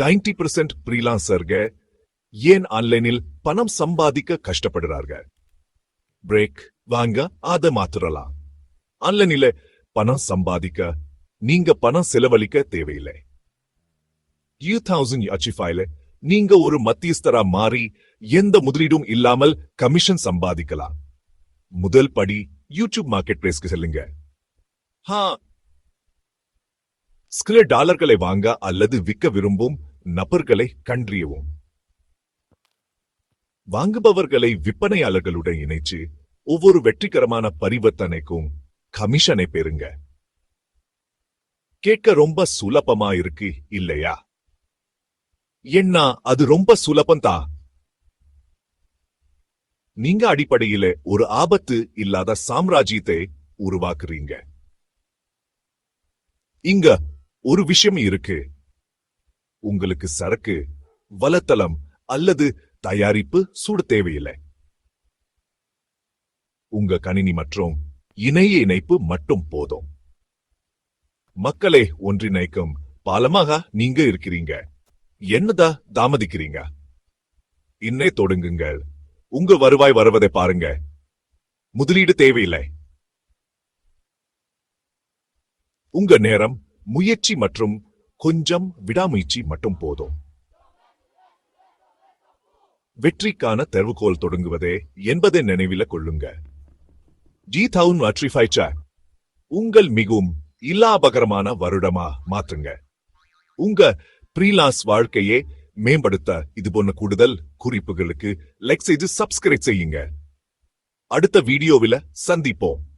Ninety percent ஃப்ரீலான்சர்க ஏன் ஆன்லைனில் பணம் சம்பாதிக்க கஷ்டப்படுறார்கள் பிரேக் வாங்க அத மாத்துறலாம் ஆன்லைனில பணம் சம்பாதிக்க நீங்க பணம் செலவழிக்க தேவையில்லை. யூ தௌசண்ட் அச்சிஃபைல நீங்க ஒரு மத்தியஸ்தரா மாறி எந்த முதலீடும் இல்லாமல் கமிஷன் சம்பாதிக்கலாம். முதல் படி யூடியூப் மார்க்கெட் பிளேஸ்க்கு செல்லுங்க. ஹா சில டாலர்களை வாங்க அல்லது விற்க விரும்பும் நபர்களை கண்டறியவும். வாங்குபவர்களை விற்பனையாளர்களுடன் இணைச்சு ஒவ்வொரு வெற்றிகரமான பரிவர்த்தனைக்கும் கமிஷனை பெறுங்க. கேட்க ரொம்ப சுலபமா இருக்கு இல்லையா? என்ன அது ரொம்ப சுலபந்தா நீங்க அடிப்படையில ஒரு ஆபத்து இல்லாத சாம்ராஜ்யத்தை உருவாக்குறீங்க. இங்க ஒரு விஷயம் இருக்கு. உங்களுக்கு சரக்கு வலத்தளம் அல்லது தயாரிப்பு சூட தேவையில்லை. உங்க கணினி மற்றும் இணைய இணைப்பு மட்டும் போதும். மக்களை ஒன்றிணைக்கும் பாலமாக நீங்க இருக்கிறீங்க. என்னதா தாமதிக்கிறீங்க? இன்னே தொடங்குங்கள். உங்க வருவாய் வருவதை பாருங்க. முதலீடு தேவையில்லை. உங்க நேரம் முயற்சி மற்றும் கொஞ்சம் விடாமுயற்சி மட்டும் போதும். வெற்றிக்கான தெருவுகோல் தொடங்குவதே என்பதை நினைவில கொள்ளுங்க. ஜி தவுன் வற்றிஃபைச்ச உங்கள் மிகவும் இல்லாபகரமான வருடமா மாற்றுங்க. உங்க ஃப்ரீலான்ஸ் வாழ்க்கையே மேம்படுத்த இது போன்ற கூடுதல் குறிப்புகளுக்கு லைக் செய்து சப்ஸ்கிரைப் செய்யுங்க. அடுத்த வீடியோவில சந்திப்போம்.